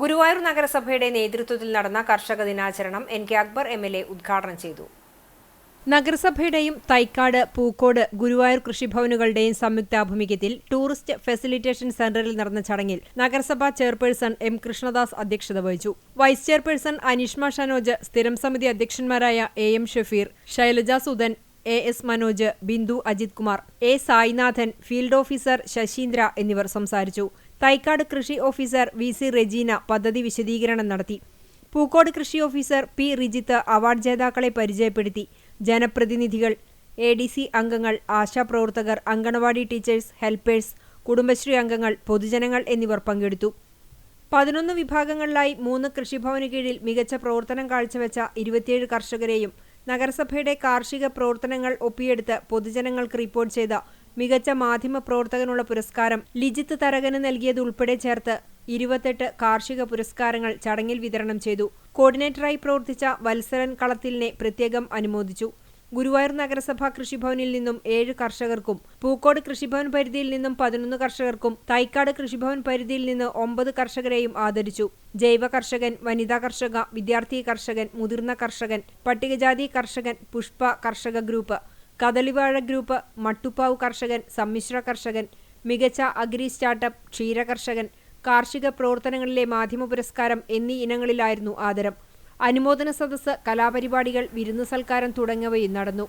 ഗുരുവായൂർ നഗരസഭയുടെ നേതൃത്വത്തിൽ നടന്ന കർഷക ദിനാചരണം N K Akbar M L A ഉദ്ഘാടനം ചെയ്തു. നഗരസഭയുടെയും തൈക്കാട് പൂക്കോട് ഗുരുവായൂർ കൃഷിഭവനുകളുടെയും സംയുക്താഭിമുഖ്യത്തിൽ ടൂറിസ്റ്റ് ഫെസിലിറ്റേഷൻ സെന്ററിൽ നടന്ന ചടങ്ങിൽ നഗരസഭാ ചെയർപേഴ്സൺ എം കൃഷ്ണദാസ് അധ്യക്ഷത വഹിച്ചു. വൈസ് ചെയർപേഴ്സൺ അനിഷ്മ ഷനോജ് സ്ഥിരം സമിതി അധ്യക്ഷന്മാരായ A M Shafeer Shailaja Sudhan A S Manoj Bindu Ajith Kumar A Sainathan field officer Sasheendra എന്നിവർ സംസാരിച്ചു. തൈക്കാട് കൃഷി ഓഫീസർ വി സി റെജീന പദ്ധതി വിശദീകരണം നടത്തി. പൂക്കോട് കൃഷി ഓഫീസർ പി റിജിത്ത് അവാർഡ് ജേതാക്കളെ പരിചയപ്പെടുത്തി. ജനപ്രതിനിധികൾ എ ഡി സി അംഗങ്ങൾ ആശാപ്രവർത്തകർ അങ്കണവാടി ടീച്ചേഴ്സ് ഹെൽപ്പേഴ്സ് കുടുംബശ്രീ അംഗങ്ങൾ പൊതുജനങ്ങൾ എന്നിവർ പങ്കെടുത്തു. പതിനൊന്ന് വിഭാഗങ്ങളിലായി മൂന്ന് കൃഷിഭവന് കീഴിൽ മികച്ച പ്രവർത്തനം കാഴ്ചവെച്ച ഇരുപത്തിയേഴ് കർഷകരെയും നഗരസഭയുടെ കാർഷിക പ്രവർത്തനങ്ങൾ ഒപ്പിയെടുത്ത് പൊതുജനങ്ങൾക്ക് റിപ്പോർട്ട് ചെയ്ത മികച്ച മാധ്യമ പ്രവർത്തകനുള്ള പുരസ്കാരം ലിജിത്ത് തരകന് നൽകിയതുൾപ്പെടെ ചേർത്ത് ഇരുപത്തെട്ട് കാർഷിക പുരസ്കാരങ്ങൾ ചടങ്ങിൽ വിതരണം ചെയ്തു. കോർഡിനേറ്ററായി പ്രവർത്തിച്ച വത്സരൻ കളത്തിലിനെ പ്രത്യേകം അനുമോദിച്ചു. ഗുരുവായൂർ നഗരസഭാ കൃഷിഭവനിൽ നിന്നും ഏഴ് കർഷകർക്കും പൂക്കോട് കൃഷിഭവൻ പരിധിയിൽ നിന്നും പതിനൊന്ന് കർഷകർക്കും തൈക്കാട് കൃഷിഭവൻ പരിധിയിൽ നിന്ന് ഒമ്പത് കർഷകരെയും ആദരിച്ചു. ജൈവ കർഷകൻ വനിതാ കർഷക വിദ്യാർത്ഥി കർഷകൻ മുതിർന്ന കർഷകൻ പട്ടികജാതി കർഷകൻ പുഷ്പ കർഷക ഗ്രൂപ്പ് കദളിവാഴ ഗ്രൂപ്പ് മട്ടുപ്പാവ് കർഷകൻ സമ്മിശ്ര കർഷകൻ മികച്ച അഗ്രി സ്റ്റാർട്ടപ്പ് ക്ഷീര കർഷകൻ കാർഷിക പ്രവർത്തനങ്ങളിലെ മാധ്യമ പുരസ്കാരം എന്നീ ഇനങ്ങളിലായിരുന്നു ആദരം. അനുമോദന സദസ്സ് കലാപരിപാടികൾ വിരുന്നു സൽക്കാരം തുടങ്ങിയവയും നടന്നു